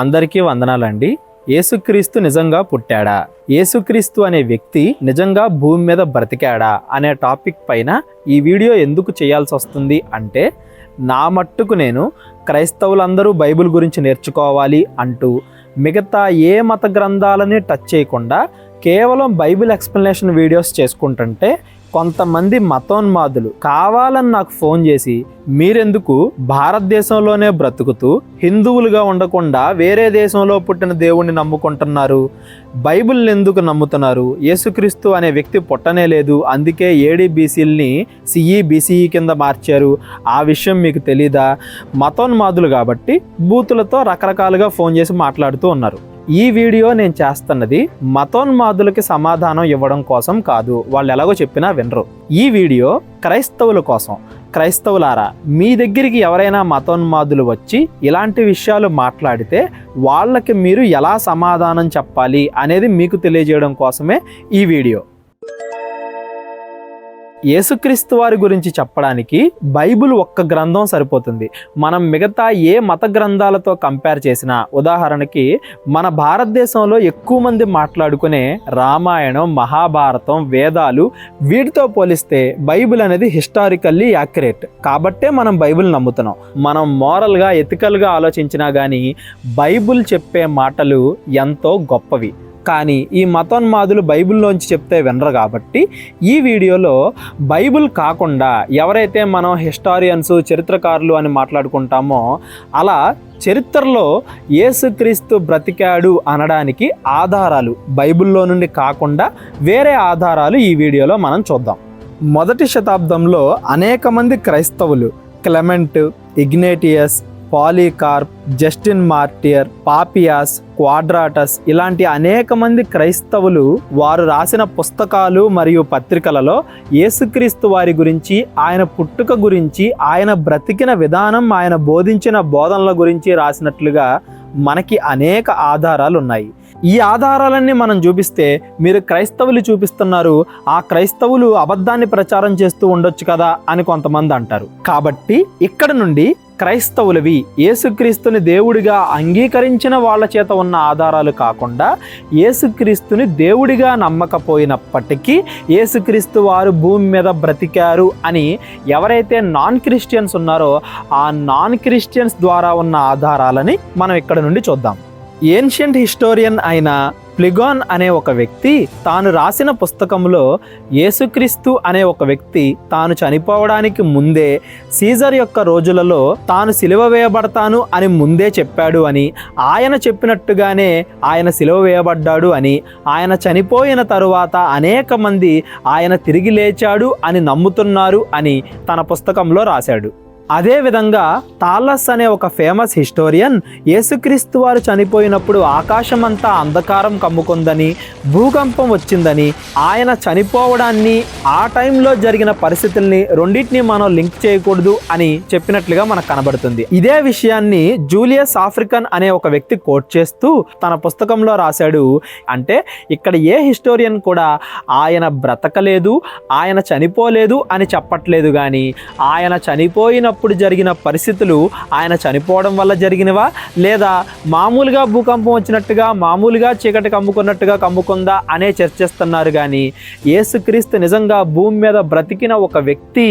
అందరికీ వందనాలండి. ఏసుక్రీస్తు నిజంగా పుట్టాడా? ఏసుక్రీస్తు అనే వ్యక్తి నిజంగా భూమి మీద బ్రతికాడా? అనే టాపిక్ పైన ఈ వీడియో ఎందుకు చేయాల్సి వస్తుంది అంటే నా మట్టుకు నేను క్రైస్తవులందరూ బైబిల్ గురించి నేర్చుకోవాలి అంటూ మిగతా ఏ మత గ్రంథాలని టచ్ చేయకుండా కేవలం బైబిల్ ఎక్స్ప్లెనేషన్ వీడియోస్ చేసుకుంటుంటే కొంతమంది మతోన్మాదులు కావాలని నాకు ఫోన్ చేసి మీరెందుకు భారతదేశంలోనే బ్రతుకుతూ హిందువులుగా ఉండకుండా వేరే దేశంలో పుట్టిన దేవుణ్ణి నమ్ముకుంటున్నారు? బైబిల్ని ఎందుకు నమ్ముతున్నారు? యేసుక్రీస్తు అనే వ్యక్తి పుట్టనే లేదు. అందుకే ఏడీబీసీల్ని సిఈ బీసీఈ కింద మార్చారు. ఆ విషయం మీకు తెలీదా? మతోన్మాదులు కాబట్టి బూతులతో రకరకాలుగా ఫోన్ చేసి మాట్లాడుతూ ఉన్నారు. ఈ వీడియో నేను చేస్తున్నది మతోన్మాదులకి సమాధానం ఇవ్వడం కోసం కాదు వాళ్ళు ఎలాగో చెప్పినా వినరు. ఈ వీడియో క్రైస్తవుల కోసం. క్రైస్తవులారా మీ దగ్గరికి ఎవరైనా మతోన్మాదులు వచ్చి ఇలాంటి విషయాలు మాట్లాడితే వాళ్ళకి మీరు ఎలా సమాధానం చెప్పాలి అనేది మీకు తెలియజేయడం కోసమే ఈ వీడియో. యేసుక్రీస్తు వారి గురించి చెప్పడానికి బైబిల్ ఒక్క గ్రంథం సరిపోతుంది. మనం మిగతా ఏ మత గ్రంథాలతో కంపేర్ చేసినా ఉదాహరణకి మన భారతదేశంలో ఎక్కువ మంది మాట్లాడుకునే రామాయణం మహాభారతం వేదాలు వీటితో పోలిస్తే బైబిల్ అనేది హిస్టారికల్లీ యాక్యురేట్. కాబట్టే మనం బైబిల్ నమ్ముతున్నాం. మనం మోరల్గా ఎథికల్గా ఆలోచించినా కానీ బైబిల్ చెప్పే మాటలు ఎంతో గొప్పవి. కానీ ఈ మతోన్మాదులు బైబిల్లోంచి చెప్తే వినరు కాబట్టి ఈ వీడియోలో బైబిల్ కాకుండా ఎవరైతే మనం హిస్టారియన్స్ చరిత్రకారులు అని మాట్లాడుకుంటామో అలా చరిత్రలో యేసుక్రీస్తు బ్రతికాడు అనడానికి ఆధారాలు బైబిల్లో నుండి కాకుండా వేరే ఆధారాలు ఈ వీడియోలో మనం చూద్దాం. మొదటి శతాబ్దంలో అనేక మంది క్రైస్తవులు Clement Ignatius Polycarp Justin Martyr Papias Quadratus ఇలాంటి అనేక మంది క్రైస్తవులు వారు రాసిన పుస్తకాలు మరియు పత్రికలలో యేసుక్రీస్తు వారి గురించి ఆయన పుట్టుక గురించి ఆయన బ్రతికిన విధానం ఆయన బోధించిన బోధనల గురించి రాసినట్లుగా మనకి అనేక ఆధారాలు ఉన్నాయి. ఈ ఆధారాలన్నీ మనం చూపిస్తే మీరు క్రైస్తవులు చూపిస్తున్నారు ఆ క్రైస్తవులు అబద్ధాన్ని ప్రచారం చేస్తూ ఉండొచ్చు కదా అని కొంతమంది అంటారు. కాబట్టి ఇక్కడ నుండి క్రైస్తవులవి యేసుక్రీస్తుని దేవుడిగా అంగీకరించిన వాళ్ళ చేత ఉన్న ఆధారాలు కాకుండా యేసుక్రీస్తుని దేవుడిగా నమ్మకపోయినప్పటికీ యేసుక్రీస్తు వారు భూమి మీద బ్రతికారు అని ఎవరైతే నాన్ క్రిస్టియన్స్ ఉన్నారో ఆ నాన్ క్రిస్టియన్స్ ద్వారా ఉన్న ఆధారాలని మనం ఇక్కడ నుండి చూద్దాం. ఏన్షియంట్ హిస్టోరియన్ అయిన ప్లిగాన్ అనే ఒక వ్యక్తి తాను రాసిన పుస్తకంలో యేసుక్రీస్తు అనే ఒక వ్యక్తి తాను చనిపోవడానికి ముందే సీజర్ యొక్క రోజులలో తాను సిలువ వేయబడతాను అని ముందే చెప్పాడు అని ఆయన చెప్పినట్టుగానే ఆయన సిలువ వేయబడ్డాడు అని ఆయన చనిపోయిన తరువాత అనేక మంది ఆయన తిరిగి లేచాడు అని నమ్ముతున్నారు అని తన పుస్తకంలో రాశాడు. అదేవిధంగా తాలస్ అనే ఒక ఫేమస్ హిస్టోరియన్ యేసుక్రీస్తు వారు చనిపోయినప్పుడు ఆకాశమంతా అంధకారం కమ్ముకుందని భూకంపం వచ్చిందని ఆయన చనిపోవడాన్ని ఆ టైంలో జరిగిన పరిస్థితుల్ని రెండింటిని మనం లింక్ చేయకూడదు అని చెప్పినట్లుగా మనకు కనబడుతుంది. ఇదే విషయాన్ని జూలియస్ ఆఫ్రికన్ అనే ఒక వ్యక్తి కోట్ చేస్తూ తన పుస్తకంలో రాశాడు. అంటే ఇక్కడ ఏ హిస్టోరియన్ కూడా ఆయన బ్రతకలేదు ఆయన చనిపోలేదు అని చెప్పట్లేదు కానీ ఆయన చనిపోయిన అప్పుడు జరిగిన పరిస్థితులు ఆయన చనిపోవడం వల్ల జరిగినవా? లేదా మామూలుగా భూకంపం వచ్చినట్టుగా మామూలుగా చీకటి కమ్ముకున్నట్టుగా కమ్ముకుందా అనే చర్చిస్తున్నారు కానీ యేసుక్రీస్తు నిజంగా భూమి మీద బ్రతికిన ఒక వ్యక్తి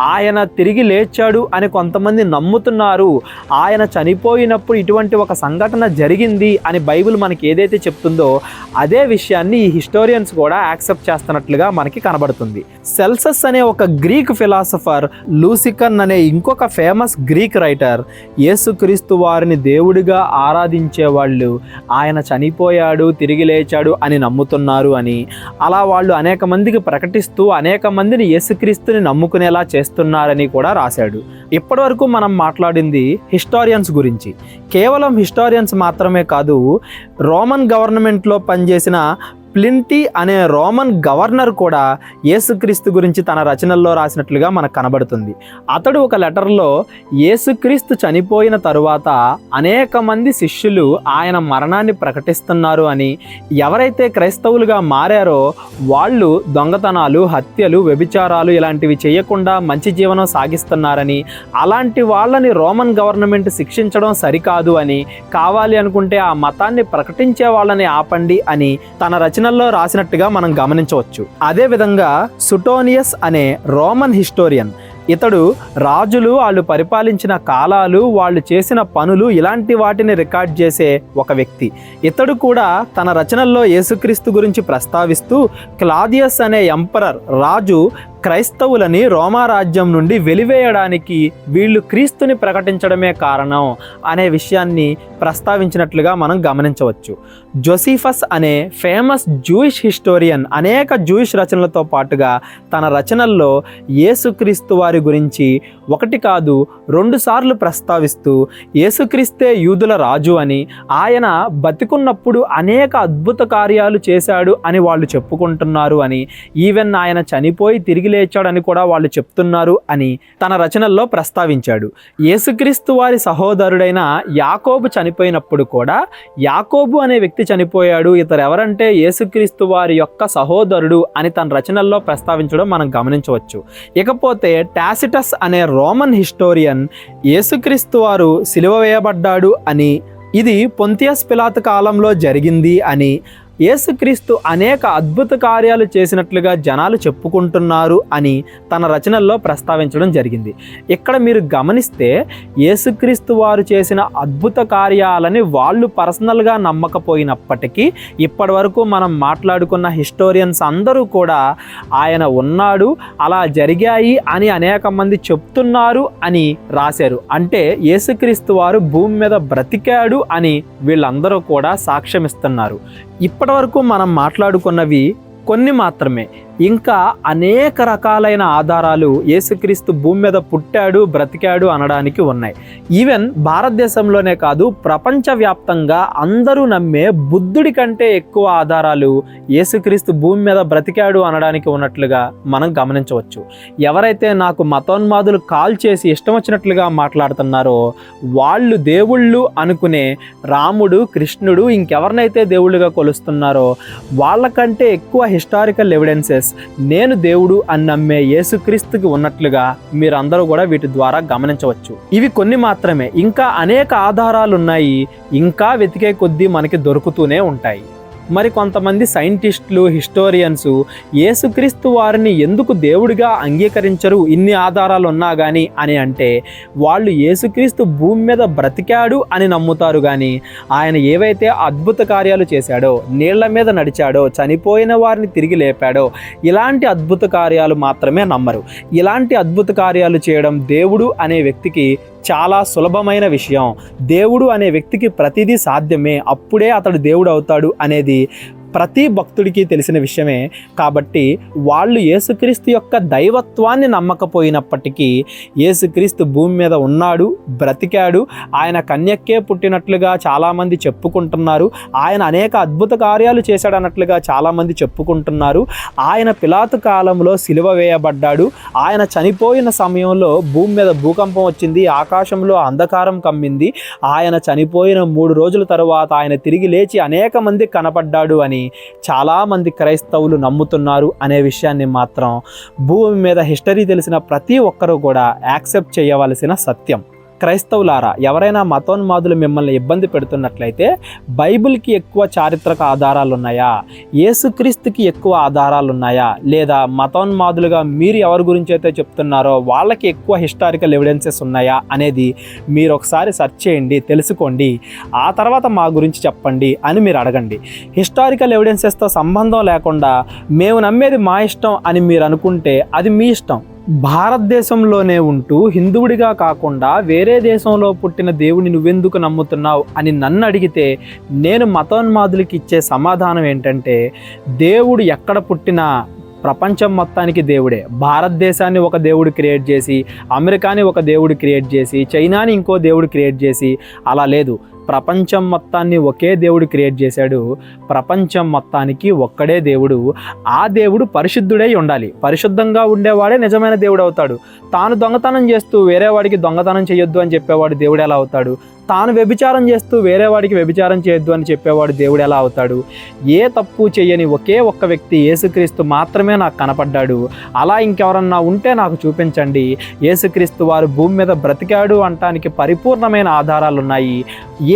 ఆయన తిరిగి లేచాడు అని కొంతమంది నమ్ముతున్నారు. ఆయన చనిపోయినప్పుడు ఇటువంటి ఒక సంఘటన జరిగింది అని బైబిల్ మనకి ఏదైతే చెప్తుందో అదే విషయాన్ని ఈ హిస్టోరియన్స్ కూడా యాక్సెప్ట్ చేస్తున్నట్లుగా మనకి కనబడుతుంది. సెల్సస్ అనే ఒక గ్రీక్ ఫిలాసఫర్ లూసికన్ అనే ఇంకొక ఫేమస్ గ్రీక్ రైటర్ యేసుక్రీస్తు వారిని దేవుడిగా ఆరాధించే వాళ్ళు ఆయన చనిపోయాడు తిరిగి లేచాడు అని నమ్ముతున్నారు అని. అలా వాళ్ళు అనేక మందికి ప్రకటిస్తూ అనేక మందిని యేసుక్రీస్తుని నమ్ముకునేలా చేస్తున్నారని కూడా రాశాడు. ఇప్పటివరకు మనం మాట్లాడింది హిస్టారియన్స్ గురించి. కేవలం హిస్టారియన్స్ మాత్రమే కాదు రోమన్ గవర్నమెంట్లో పనిచేసిన ప్లింటీ అనే రోమన్ గవర్నర్ కూడా యేసుక్రీస్తు గురించి తన రచనల్లో రాసినట్లుగా మనకు కనబడుతుంది. అతడు ఒక లెటర్లో యేసుక్రీస్తు చనిపోయిన తరువాత అనేక మంది శిష్యులు ఆయన మరణాన్ని ప్రకటిస్తున్నారు అని ఎవరైతే క్రైస్తవులుగా మారారో వాళ్ళు దొంగతనాలు హత్యలు వ్యభిచారాలు ఇలాంటివి చేయకుండా మంచి జీవనం సాగిస్తున్నారని అలాంటి వాళ్ళని రోమన్ గవర్నమెంట్ శిక్షించడం సరికాదు అని కావాలి అనుకుంటే ఆ మతాన్ని ప్రకటించే వాళ్ళని ఆపండి అని తన రచన రచనల్లో రాసినట్టుగా మనం గమనించవచ్చు. అదేవిధంగా సుటోనియస్ అనే రోమన్ హిస్టోరియన్ ఇతడు రాజులు వాళ్ళు పరిపాలించిన కాలాలు వాళ్ళు చేసిన పనులు ఇలాంటి వాటిని రికార్డ్ చేసే ఒక వ్యక్తి. ఇతడు కూడా తన రచనల్లో యేసుక్రీస్తు గురించి ప్రస్తావిస్తూ క్లాదియస్ అనే ఎంపరర్ రాజు క్రైస్తవులని రోమారాజ్యం నుండి వెలివేయడానికి వీళ్ళు క్రీస్తుని ప్రకటించడమే కారణం అనే విషయాన్ని ప్రస్తావించినట్లుగా మనం గమనించవచ్చు. జోసిఫస్ అనే ఫేమస్ జూయిష్ హిస్టోరియన్ అనేక జూయిష్ రచనలతో పాటుగా తన రచనల్లో యేసుక్రీస్తు వారి గురించి ఒకటి కాదు రెండుసార్లు ప్రస్తావిస్తూ యేసుక్రీస్తే యూదుల రాజు అని ఆయన బతికున్నప్పుడు అనేక అద్భుత కార్యాలు చేశాడు అని వాళ్ళు చెప్పుకుంటున్నారు అని ఈవెన్ ఆయన చనిపోయి తిరిగి లేచాడని కూడా వాళ్ళు చెప్తున్నారు అని తన రచనల్లో ప్రస్తావించాడు. యేసుక్రీస్తు వారి సహోదరుడైన యాకోబు చనిపోయినప్పుడు కూడా యాకోబు అనే వ్యక్తి చనిపోయాడు. ఇతరెవరంటే యేసుక్రీస్తు వారి యొక్క సహోదరుడు అని తన రచనల్లో ప్రస్తావించడం మనం గమనించవచ్చు. ఇకపోతే టాసిటస్ అనే రోమన్ హిస్టోరియన్ యేసుక్రీస్తు వారు సిలువ వేయబడ్డాడు అని ఇది పొంతియస్ పిలాత్ కాలంలో జరిగింది అని యేసుక్రీస్తు అనేక అద్భుత కార్యాలు చేసినట్లుగా జనాలు చెప్పుకుంటున్నారు అని తన రచనల్లో ప్రస్తావించడం జరిగింది. ఇక్కడ మీరు గమనిస్తే యేసుక్రీస్తు వారు చేసిన అద్భుత కార్యాలని వాళ్ళు పర్సనల్గా నమ్మకపోయినప్పటికీ ఇప్పటి వరకు మనం మాట్లాడుకున్న హిస్టోరియన్స్ అందరూ కూడా ఆయన ఉన్నాడు అలా జరిగాయి అని అనేక మంది చెప్తున్నారు అని రాశారు. అంటే యేసుక్రీస్తు వారు భూమి మీద బ్రతికాడు అని వీళ్ళందరూ కూడా సాక్ష్యమిస్తున్నారు. ఇప్పటివరకు మనం మాట్లాడుకున్నవి కొన్ని మాత్రమే. ఇంకా అనేక రకాలైన ఆధారాలు యేసుక్రీస్తు భూమి మీద పుట్టాడు బ్రతికాడు అనడానికి ఉన్నాయి. ఈవెన్ భారతదేశంలోనే కాదు ప్రపంచవ్యాప్తంగా అందరూ నమ్మే బుద్ధుడి కంటే ఎక్కువ ఆధారాలు యేసుక్రీస్తు భూమి మీద బ్రతికాడు అనడానికి ఉన్నట్లుగా మనం గమనించవచ్చు. ఎవరైతే నాకు మతోన్మాదులు కాల్ చేసి ఇష్టం వచ్చినట్లుగా మాట్లాడుతున్నారో వాళ్ళు దేవుళ్ళు అనుకునే రాముడు కృష్ణుడు ఇంకెవరినైతే దేవుళ్ళుగా కొలుస్తున్నారో వాళ్ళకంటే ఎక్కువ హిస్టారికల్ ఎవిడెన్సెస్ నేను దేవుడు అని నమ్మే యేసుక్రీస్తుకి ఉన్నట్లుగా మీరందరూ కూడా వీటి ద్వారా గమనించవచ్చు. ఇవి కొన్ని మాత్రమే ఇంకా అనేక ఆధారాలు ఉన్నాయి ఇంకా వెతికే కొద్దీ మనకి దొరుకుతూనే ఉంటాయి. మరి కొంతమంది సైంటిస్టులు హిస్టోరియన్స్ యేసుక్రీస్తు వారిని ఎందుకు దేవుడిగా అంగీకరించరు? ఇన్ని ఆధారాలు ఉన్నా కానీ అని అంటే వాళ్ళు యేసుక్రీస్తు భూమి మీద బ్రతికాడు అని నమ్ముతారు కానీ ఆయన ఏవైతే అద్భుత కార్యాలు చేశాడో నీళ్ళ మీద నడిచాడో చనిపోయిన వారిని తిరిగి లేపాడో ఇలాంటి అద్భుత కార్యాలు మాత్రమే నమ్మరు. ఇలాంటి అద్భుత కార్యాలు చేయడం దేవుడు అనే వ్యక్తికి చాలా సులభమైన విషయం. దేవుడు అనే వ్యక్తికి ప్రతిదీ సాధ్యమే. అప్పుడే అతడు దేవుడు అవుతాడు అనేది ప్రతి భక్తుడికి తెలిసిన విషయమే కాబట్టి వాళ్ళు యేసుక్రీస్తు యొక్క దైవత్వాన్ని నమ్మకపోయినప్పటికీ యేసుక్రీస్తు భూమి మీద ఉన్నాడు బ్రతికాడు ఆయన కన్యక్కే పుట్టినట్లుగా చాలామంది చెప్పుకుంటున్నారు ఆయన అనేక అద్భుత కార్యాలు చేశాడన్నట్లుగా చాలామంది చెప్పుకుంటున్నారు ఆయన పిలాతు కాలంలో సిలువ వేయబడ్డాడు ఆయన చనిపోయిన సమయంలో భూమి మీద భూకంపం వచ్చింది ఆకాశంలో అంధకారం కమ్మింది ఆయన చనిపోయిన మూడు రోజుల తరువాత ఆయన తిరిగి లేచి అనేక మంది కనపడ్డాడు అని చాలామంది క్రైస్తవులు నమ్ముతున్నారు అనే విషయాన్ని మాత్రం భూమి మీద హిస్టరీ తెలిసిన ప్రతి ఒక్కరూ కూడా యాక్సెప్ట్ చేయవలసిన సత్యం. క్రైస్తవులారా ఎవరైనా మతోన్మాదులు మిమ్మల్ని ఇబ్బంది పెడుతున్నట్లయితే బైబిల్కి ఎక్కువ చారిత్రక ఆధారాలు ఉన్నాయా యేసుక్రీస్తుకి ఎక్కువ ఆధారాలు ఉన్నాయా లేదా మతోన్మాదులుగా మీరు ఎవరి గురించి అయితే చెప్తున్నారో వాళ్ళకి ఎక్కువ హిస్టారికల్ ఎవిడెన్సెస్ ఉన్నాయా అనేది మీరు ఒకసారి సెర్చ్ చేయండి తెలుసుకోండి. ఆ తర్వాత మా గురించి చెప్పండి అని మీరు అడగండి. హిస్టారికల్ ఎవిడెన్సెస్తో సంబంధం లేకుండా మేము నమ్మేది మా ఇష్టం అని మీరు అనుకుంటే అది మీ ఇష్టం. భారతదేశంలోనే ఉంటూ హిందువుడిగా కాకుండా వేరే దేశంలో పుట్టిన దేవుని నువ్వెందుకు నమ్ముతున్నావు అని నన్ను అడిగితే నేను మతోన్మాదులకి ఇచ్చే సమాధానం ఏంటంటే దేవుడు ఎక్కడ పుట్టినా ప్రపంచం మొత్తానికి దేవుడే. భారతదేశాన్ని ఒక దేవుడు క్రియేట్ చేసి అమెరికాని ఒక దేవుడు క్రియేట్ చేసి చైనాని ఇంకో దేవుడు క్రియేట్ చేసి అలా లేదు. ప్రపంచం మొత్తాన్ని ఒకే దేవుడు క్రియేట్ చేశాడు. ప్రపంచం మొత్తానికి ఒక్కడే దేవుడు. ఆ దేవుడు పరిశుద్ధుడై ఉండాలి. పరిశుద్ధంగా ఉండేవాడే నిజమైన దేవుడు అవుతాడు. తాను దొంగతనం చేస్తూ వేరే వాడికి దొంగతనం చేయొద్దు అని చెప్పేవాడు దేవుడు ఎలా అవుతాడు? తాను వ్యభిచారం చేస్తూ వేరే వాడికి వ్యభిచారం చేయొద్దు అని చెప్పేవాడు దేవుడు ఎలా అవుతాడు? ఏ తప్పు చేయని ఒకే ఒక్క వ్యక్తి యేసుక్రీస్తు మాత్రమే నాకు కనపడ్డాడు. అలా ఇంకెవరన్నా ఉంటే నాకు చూపించండి. యేసుక్రీస్తు వారు భూమి మీద బ్రతికాడు అంటానికి పరిపూర్ణమైన ఆధారాలు ఉన్నాయి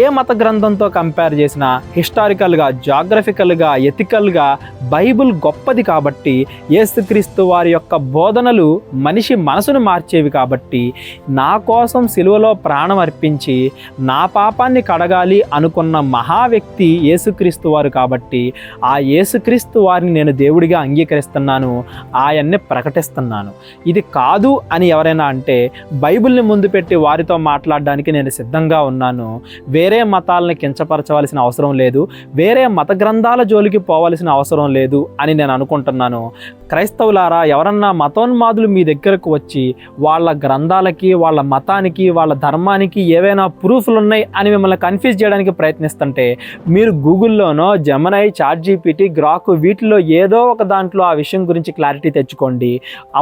ఏ మత గ్రంథంతో కంపేర్ చేసినా హిస్టారికల్గా జాగ్రఫికల్గా ఎథికల్గా బైబిల్ గొప్పది కాబట్టి యేసుక్రీస్తు వారి యొక్క బోధనలు మనిషి మనసును మార్చేవి కాబట్టి నా కోసం సిలువలో ప్రాణం అర్పించి నా పాపాన్ని కడగాలి అనుకున్న మహా వ్యక్తి యేసుక్రీస్తు వారు కాబట్టి ఆ యేసుక్రీస్తు వారిని నేను దేవుడిగా అంగీకరిస్తున్నాను ఆయన్ని ప్రకటిస్తున్నాను. ఇది కాదు అని ఎవరైనా అంటే బైబిల్ని ముందు పెట్టి వారితో మాట్లాడడానికి నేను సిద్ధంగా ఉన్నాను. వేరే మతాలను కించపరచవలసిన అవసరం లేదు వేరే మత గ్రంథాల జోలికి పోవలసిన అవసరం లేదు అని నేను అనుకుంటున్నాను. క్రైస్తవులారా ఎవరన్నా మతోన్మాదులు మీ దగ్గరకు వచ్చి వాళ్ళ గ్రంథాలకి వాళ్ళ మతానికి వాళ్ళ ధర్మానికి ఏవైనా ప్రూఫ్లు ఉన్నాయి అని మిమ్మల్ని కన్ఫ్యూజ్ చేయడానికి ప్రయత్నిస్తుంటే మీరు గూగుల్లోనో జమనై చాట్ జీపీటీ గ్రాక్ వీటిలో ఏదో ఒక దాంట్లో ఆ విషయం గురించి క్లారిటీ తెచ్చుకోండి.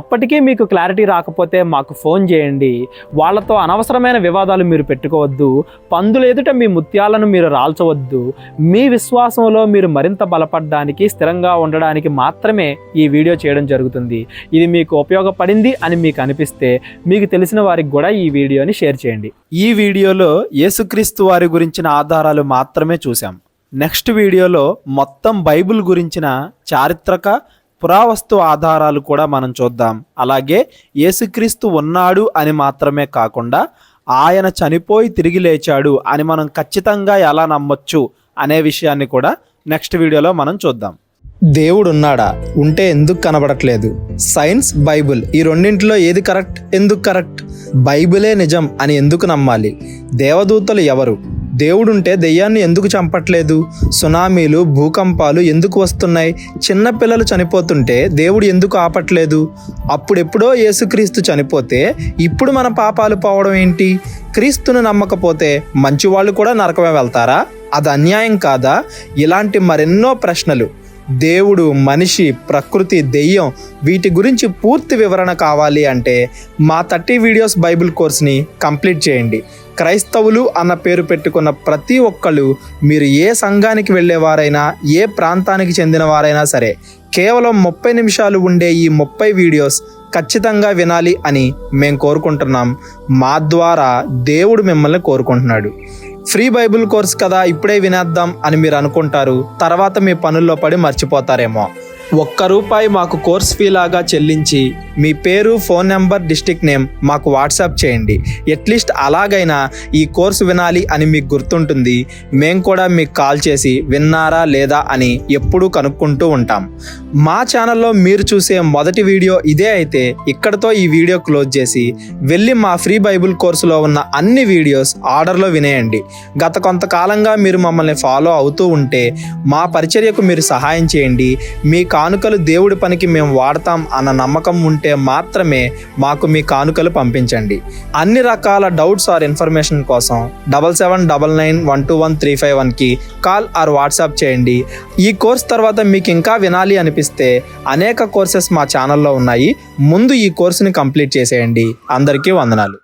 అప్పటికీ మీకు క్లారిటీ రాకపోతే మాకు ఫోన్ చేయండి. వాళ్ళతో అనవసరమైన వివాదాలు మీరు పెట్టుకోవద్దు. పందులు ఎదుట మీ ముత్యాలను మీరు రాల్చవద్దు. మీ విశ్వాసంలో మీరు మరింత బలపడడానికి స్థిరంగా ఉండడానికి మాత్రమే ఈ వీడియో చేయడం జరుగుతుంది. ఇది మీకు ఉపయోగపడింది అని మీకు అనిపిస్తే మీకు తెలిసిన వారికి కూడా ఈ వీడియోని షేర్ చేయండి. ఈ వీడియోలో యేసుక్రీస్తు వారి గురించిన ఆధారాలు మాత్రమే చూసాం నెక్స్ట్ వీడియోలో మొత్తం బైబిల్ గురించిన చారిత్రక పురావస్తు ఆధారాలు కూడా మనం చూద్దాం. అలాగే యేసుక్రీస్తు ఉన్నాడు అని మాత్రమే కాకుండా ఆయన చనిపోయి తిరిగి లేచాడు అని మనం ఖచ్చితంగా ఎలా నమ్మొచ్చు అనే విషయాన్ని కూడా నెక్స్ట్ వీడియోలో మనం చూద్దాం. దేవుడున్నాడా? ఉంటే ఎందుకు కనబడట్లేదు? సైన్స్ బైబిల్ ఈ రెండింటిలో ఏది కరెక్ట్? ఎందుకు కరెక్ట్? బైబిలే నిజం అని ఎందుకు నమ్మాలి? దేవదూతలు ఎవరు? దేవుడుంటే దెయ్యాన్ని ఎందుకు చంపట్లేదు? సునామీలు భూకంపాలు ఎందుకు వస్తున్నాయి? చిన్న పిల్లలు చనిపోతుంటే దేవుడు ఎందుకు ఆపట్లేదు? అప్పుడెప్పుడో యేసుక్రీస్తు చనిపోతే ఇప్పుడు మన పాపాలు పోవడం ఏంటి? క్రీస్తును నమ్మకపోతే మంచి వాళ్ళు కూడా నరకమే వెళ్తారా? అది అన్యాయం కాదా? ఇలాంటి మరెన్నో ప్రశ్నలు. దేవుడు మనిషి ప్రకృతి దెయ్యం వీటి గురించి పూర్తి వివరణ కావాలి అంటే మా థర్టీ వీడియోస్ బైబిల్ కోర్స్ని కంప్లీట్ చేయండి. క్రైస్తవులు అన్న పేరు పెట్టుకున్న ప్రతి ఒక్కళ్ళు మీరు ఏ సంఘానికి వెళ్ళేవారైనా ఏ ప్రాంతానికి చెందిన వారైనా సరే కేవలం ముప్పై నిమిషాలు ఉండే ఈ ముప్పై వీడియోస్ ఖచ్చితంగా వినాలి అని మేము కోరుకుంటున్నాం. మా ద్వారా దేవుడు మిమ్మల్ని కోరుకుంటున్నాడు. ఫ్రీ బైబిల్ కోర్స్ కదా ఇప్పుడే వినేద్దాం అని మీరు అనుకుంటారు. తర్వాత మీ పనుల్లో పడి మర్చిపోతారేమో. ఒక్క రూపాయి మాకు కోర్స్ ఫీ లాగా చెల్లించి మీ పేరు ఫోన్ నెంబర్ డిస్టిక్ నేమ్ మాకు వాట్సాప్ చేయండి. ఎట్లీస్ట్ అలాగైనా ఈ కోర్సు వినాలి అని మీకు గుర్తుంటుంది. మేము కూడా మీకు కాల్ చేసి విన్నారా లేదా అని ఎప్పుడూ కనుక్కుంటూ ఉంటాం. మా ఛానల్లో మీరు చూసే మొదటి వీడియో ఇదే అయితే ఇక్కడతో ఈ వీడియో క్లోజ్ చేసి వెళ్ళి మా ఫ్రీ బైబిల్ కోర్సులో ఉన్న అన్ని వీడియోస్ ఆర్డర్లో వినేయండి. గత కొంతకాలంగా మీరు మమ్మల్ని ఫాలో అవుతూ ఉంటే మా పరిచర్యకు మీరు సహాయం చేయండి. మీ కానుకలు దేవుడి పనికి మేము వాడతాం అన్న నమ్మకం ఉంటే ఉంటే మాత్రమే మాకు మీ కానుకలు పంపించండి. అన్ని రకాల డౌట్స్ ఆర్ ఇన్ఫర్మేషన్ కోసం double seven double nine one two one three five వన్కి కాల్ ఆర్ వాట్సాప్ చేయండి. ఈ కోర్స్ తర్వాత మీకు ఇంకా వినాలి అనిపిస్తే అనేక కోర్సెస్ మా ఛానల్లో ఉన్నాయి. ముందు ఈ కోర్సుని కంప్లీట్ చేసేయండి. అందరికీ వందనాలు.